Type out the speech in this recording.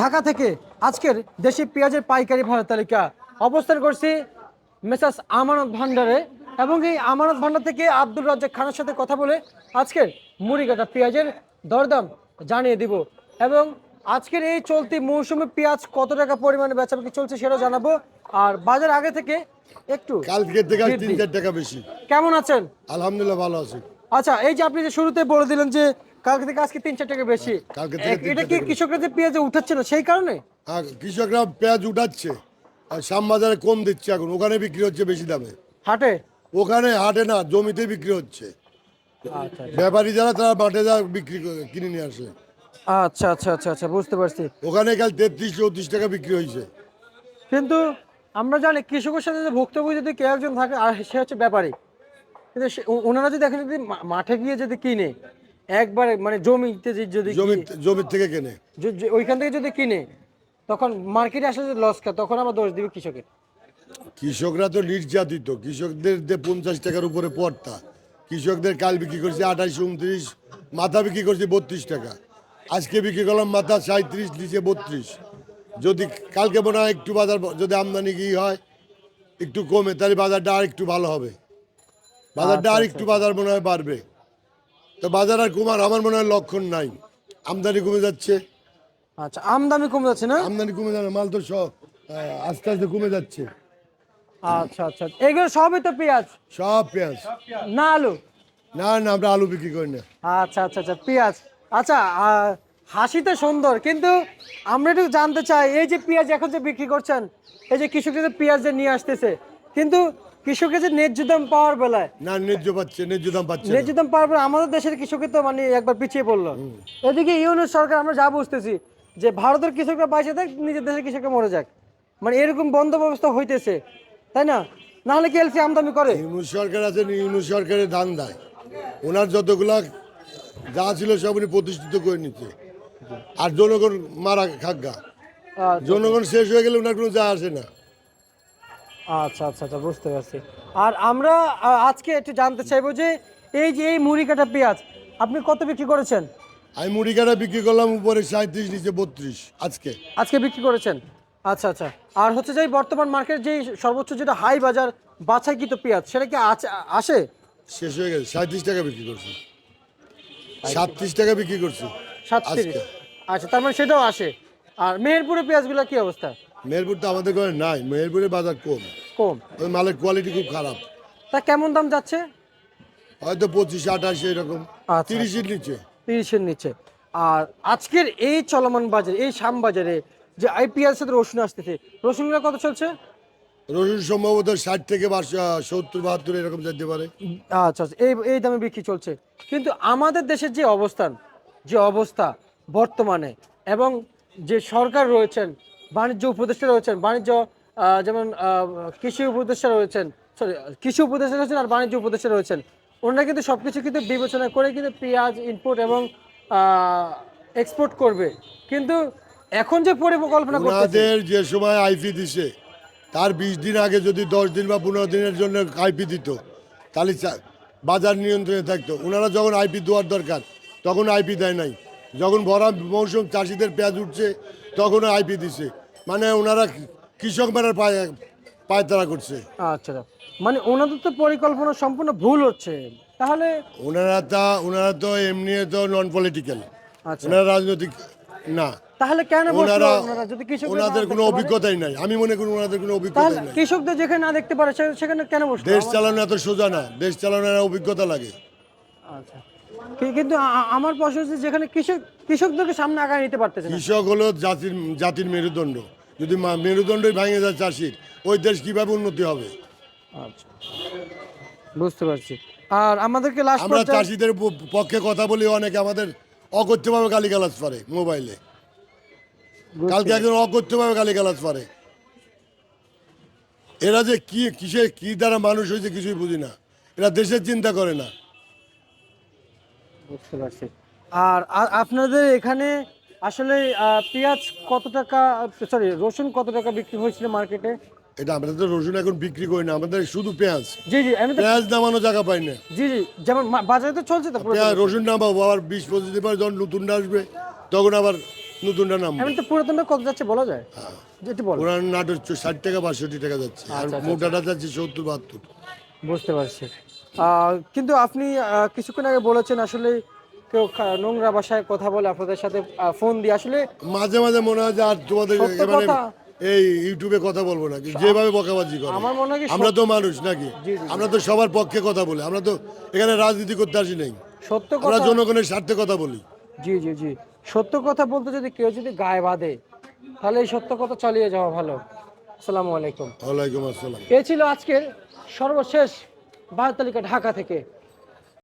ঢাকা থেকে আজকের দেশি পেঁয়াজের পাইকারি ভাড়া তালিকা অবস্থান করছি মেসাস আমানত ভান্ডারে এবং এই আমানত ভান্ডার থেকে আব্দুল রাজ্জাক খানের সাথে কথা বলে আজকের মুড়িকাটা পেঁয়াজের দরদাম জানিয়ে দিব। এবং আজকের এই চলতি মৌসুমে পেঁয়াজ কত টাকা পরিমাণে বেচাবেচি চলছে সেটাও জানাব। আর বাজার আগে থেকে একটু কালকের থেকে তিন চার টাকা বেশি। কেমন আছেন? আলহামদুলিল্লাহ ভালো আছি। আচ্ছা এই যে আপনি যে শুরুতে বলে দিলেন যে কালকে থেকে আজকে তিন চার টাকা বেশি। তিন এটা কি কৃষকরা যে পেঁয়াজে উঠাচ্ছে না সেই কারণে? আর কৃষকরা পেঁয়াজ উঠাচ্ছে আর শ্যামবাজারে কম দিচ্ছে এখন ওখানে বিক্রি হচ্ছে বেশি দামে। হাটে? ওখানে হাটে না জমিতে বিক্রি হচ্ছে। আচ্ছা ব্যাপারী যারা তারা মাঠে যা বিক্রি করে- কিনে নিয়ে আসে। আচ্ছা আচ্ছা আচ্ছা আচ্ছা বুঝতে পারছি। ওখানে কাল তেত্রিশ চৌত্রিশ টাকা বিক্রি হয়েছে। কিন্তু আমরা জানি কৃষকের সাথে যে ভুক্তভোগী যদি কেউ একজন থাকে আর সে হচ্ছে ব্যাপারী। কিন্তু ওনারা যদি দেখেন যদি মাঠে গিয়ে যদি কিনে একবারে মানে জমিতে যে- যদি জমি জমির থেকে কেনে। ওইখান থেকে যদি কিনে তখন মার্কেটে আসলে যে লস খায় তখন আমরা দোষ দিবে কৃষকের। কৃষকরা তো নির্যাতিত। কৃষকদের যে পঞ্চাশ টাকার উপরে পড়তা কৃষকদের কাল বিক্রি করছে আঠাশ উনত্রিশ মাথা বিক্রি করছে বত্রিশ টাকা। আজকে বিক্রি করলাম মাথা সাঁত্রিশ নিচে বত্রিশ। যদি কালকে মনে হয় একটু বাজার যদি আমদানি কি হয় একটু কমে তাহলে বাজারটা আর একটু ভালো হবে। বাজারটা আর একটু বাজার মনে হয় বাড়বে। তো বাজার আর কমার আমার মনে হয় লক্ষণ নাই। আমদানি কমে যাচ্ছে। আচ্ছা আমদানি কমে যাচ্ছে না? আমদানি কমে যাবে মাল তো সব আস্তে আস্তে কমে যাচ্ছে। আচ্ছা আচ্ছা। এগুলো সবই তো পেঁয়াজ? সব পেঁয়াজ। না আলু? না না আমরা আলু বিক্রি করি না। আচ্ছা আচ্ছা আচ্ছা পেঁয়াজ। আচ্ছা হাসিতে সুন্দর কিন্তু আমরা একটু জানতে চাই এই যে পেঁয়াজ এখন যে বিক্রি করছেন এই যে কৃষকরা যে পেঁয়াজ যে নিয়ে আসতেছে কিন্তু কৃষকের যে ন্যায্য দাম পাওয়ার বেলায়। না ন্যায্য পাচ্ছে ন্যায্য দাম পাচ্ছে। ন্যায্য দাম পাওয়ার বেলায় আমাদের দেশের কৃষকের তো মানে একবার পিছিয়ে পড়ল। এদিকে ইউনুস সরকার আমরা যা বুঝতেছি যে ভারতের কৃষকরা বাইসে থাক নিজের দেশের কৃষকরা মরে যাক। মানে এরকম বন্ধ ব্যবস্থা হইতেছে তাই না? নাহলে কি এলসি আমদানি করে? ইউনুস সরকার আছে ইউনুস সরকারের ধান দেয়। ওনার যতগুলা যা ছিল সব উনি প্রতিষ্ঠিত করে নিচ্ছে। আর জনগণ মারা খাগা আচ্ছা। জনগণ শেষ হয়ে গেলে ওনার কোনো যা আসে না। আচ্ছা আচ্ছা আচ্ছা বুঝতে পারছি। আর আমরা আজকে একটু জানতে চাইব যে এই যে এই মুড়ি কাটা পেঁয়াজ আপনি কত বিক্রি করেছেন? আমি মুড়ি কাটা বিক্রি করলাম উপরে সাঁত্রিশ নিচে বত্রিশ আজকে। আজকে বিক্রি করেছেন? আচ্ছা আচ্ছা। আর হচ্ছে যে বর্তমান মার্কেট যে সর্বোচ্চ যেটা হাই বাজার বাছাইকৃত পেঁয়াজ সেটা কি আসে? শেষ হয়ে গেছে সাঁত্রিশ টাকা বিক্রি করছি। সাতত্রিশ টাকা বিক্রি করছি সাতত্রিশ। আচ্ছা তার মানে সেটাও আসে। আর মেহেরপুরের পেঁয়াজগুলো কি অবস্থা? মেহেরপুর তো আমাদের ঘরে নাই। মেহেরপুরের বাজার কম। কম। ওই মালের কোয়ালিটি খুব খারাপ। তা কেমন দাম যাচ্ছে? হয়তো পঁচিশ আঠাশ এরকম। আচ্ছা। তিরিশের নিচে। তিরিশের নিচে। আর আজকের এই চলমান বাজারে এই শাম বাজারে যে আইপিএল সাথে রসুন আসতেছে রসুনগুলো কত চলছে? রসুন সম্ভবত ষাট থেকে সত্তর বাহাত্তর এরকম যেতে পারে। আচ্ছা আচ্ছা। এই এই দামে বিক্রি চলছে। কিন্তু আমাদের দেশের যে অবস্থান যে অবস্থা বর্তমানে এবং যে সরকার রয়েছেন বাণিজ্য উপদেষ্টা রয়েছেন, বাণিজ্য যেমন কৃষি উপদেষ্টা রয়েছেন সরি কৃষি উপদেষ্টা রয়েছেন আর বাণিজ্য উপদেষ্টা রয়েছেন। ওনারা কিন্তু সব কিছু কিন্তু বিবেচনা করে কিন্তু পেঁয়াজ ইনপুট এবং এক্সপোর্ট করবে। কিন্তু এখন যে পরিকল্পনা ওনাদের যে সময় আইপি দিছে, তার বিশ দিন আগে যদি দশ দিন বা পনেরো দিনের জন্য আইপি দিত, তাহলে বাজার নিয়ন্ত্রণে থাকতো। ওনারা যখন আইপি দেওয়ার দরকার, তখন আইপি দেয় নাই। যখন ভরা মৌসুম চাষিদের পেঁয়াজ উঠছে তখন আইপি দিছে। মানে ওনারা কৃষক মেরার পায় পায়তারা করছে। আচ্ছা মানে ওনাদের তো পরিকল্পনা সম্পূর্ণ ভুল হচ্ছে। তাহলে ওনারা তা ওনারা তো এমনি তো নন পলিটিক্যাল আচ্ছা। ওনারা রাজনৈতিক না। তাহলে কেন ওনারা যদি কৃষকদের ওনাদের কোনো অভিজ্ঞতাই নাই। আমি মনে করি ওনাদের কোনো তাহলে অভিজ্ঞতাই নাই। কৃষকদের যেখানে না দেখতে পারে সেখানে কেন বসল? দেশ চালানো এত সোজা না। দেশ চালানোর অভিজ্ঞতা লাগে। আচ্ছা। কিন্তু আমার প্রশ্ন হচ্ছে যেখানে কৃষক কৃষকদেরকে সামনে আগায় নিতে পারতেছে কৃষক হলো জাতির জাতির মেরুদণ্ড। যদি মেরুদণ্ডই ভেঙে যায় চাষির ওই দেশ কীভাবে উন্নতি হবে? আচ্ছা। বুঝতে পারছি। আর আমাদেরকে লাস্ট আমরা চাষিদের পক্ষে কথা বলি অনেকে আমাদের অকথ্যভাবে গালিগালাজ পারে মোবাইলে। কালকে একজন অকথ্যভাবে গালিগালাজ পারে এরা যে কি কিসে কি দ্বারা মানুষ হয়েছে কিছুই বুঝি না। এরা দেশের চিন্তা করে না। বুঝতে পারছি। আর আপনাদের এখানে আসলে পেঁয়াজ কত টাকা সরি রসুন কত টাকা বিক্রি হয়েছিল মার্কেটে? এটা আমরা তো রসুন এখন বিক্রি করি না আমাদের শুধু পেঁয়াজ। জি জি আমি পেঁয়াজ নামানো জায়গা পাই না। জি জি যেমন বাজারে তো চলছে তো পেঁয়াজ রসুন নামাবো আবার বিশ পঁচিশ দিন পর যখন নতুনটা আসবে তখন আবার নতুনটা নাম এমনি তো পুরাতনটা কত যাচ্ছে বলা যায়? যেটি বল। পুরান নাটক ষাট টাকা বাষট্টি টাকা যাচ্ছে আর আচ্ছা, আচ্ছা, মোটাটা যাচ্ছে সত্তর বাহাত্তর। বুঝতে পারছি। কিন্তু আপনি কিছুক্ষণ আগে বলেছেন আসলে কেউ নোংরা ভাষায় কথা বলে আপনাদের সাথে ফোন দিয়ে আসলে মাঝে মাঝে মনে হয় যে আর তোমাদের কথা। এই ইউটিউবে কথা বলব না যেভাবে বকাবাজি করে। আমার মনে হয় আমরা তো মানুষ নাকি। আমরা তো সবার পক্ষে কথা বলি আমরা তো এখানে রাজনীতি করতে আসি নাই। সত্য আমরা কথা জনগণের স্বার্থে কথা বলি। জি জি জি। সত্য কথা বলতে যদি কেউ যদি গায়ে বাঁধে তাহলে এই সত্য কথা চালিয়ে যাওয়া ভালো। আসসালামু আলাইকুম। ওয়ালাইকুম আসসালাম। এ ছিল আজকের সর্বশেষ বায়ু তালিকা ঢাকা থেকে।